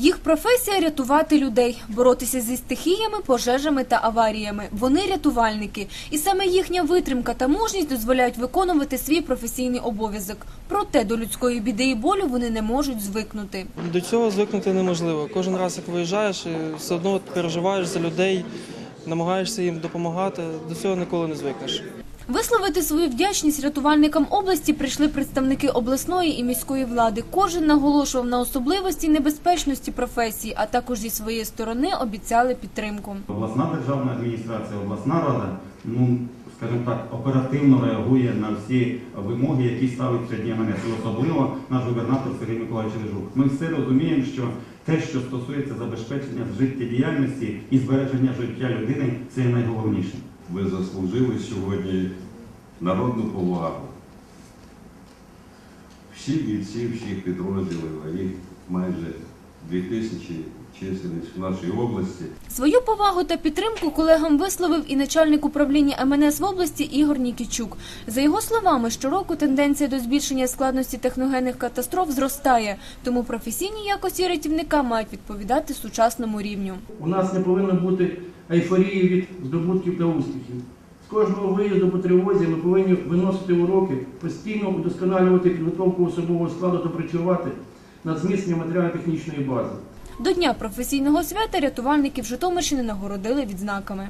Їх професія рятувати людей, боротися зі стихіями, пожежами та аваріями. Вони рятувальники, і саме їхня витримка та мужність дозволяють виконувати свій професійний обов'язок. Проте до людської біди і болю вони не можуть звикнути. До цього звикнути неможливо. Кожен раз, як виїжджаєш, все одно переживаєш за людей, намагаєшся їм допомагати. До цього ніколи не звикнеш. Висловити свою вдячність рятувальникам області прийшли представники обласної і міської влади. Кожен наголошував на особливості небезпечності професії, а також зі своєї сторони обіцяли підтримку. Обласна державна адміністрація, обласна рада, ну скажімо так, оперативно реагує на всі вимоги, які ставить сьогодні і особливо наш губернатор Сергій Миколаївич Лежук. Ми все розуміємо, що те, що стосується забезпечення життєдіяльності і збереження життя людини, це найголовніше. Ви заслужили сьогодні народну повагу. Всі бійці, всіх підрозділів, а їх майже 2000 чисельність в нашій області. Свою повагу та підтримку колегам висловив і начальник управління МНС в області Ігор Нікічук. За його словами, щороку тенденція до збільшення складності техногенних катастроф зростає, тому професійні якості рятівника мають відповідати сучасному рівню. У нас не повинно бути ейфорії від здобутків та успіхів. З кожного виїзду по тривозі ми повинні виносити уроки, постійно удосконалювати підготовку особового складу та працювати над зміцненням матеріально-технічної бази. До Дня професійного свята рятувальників Житомирщини нагородили відзнаками.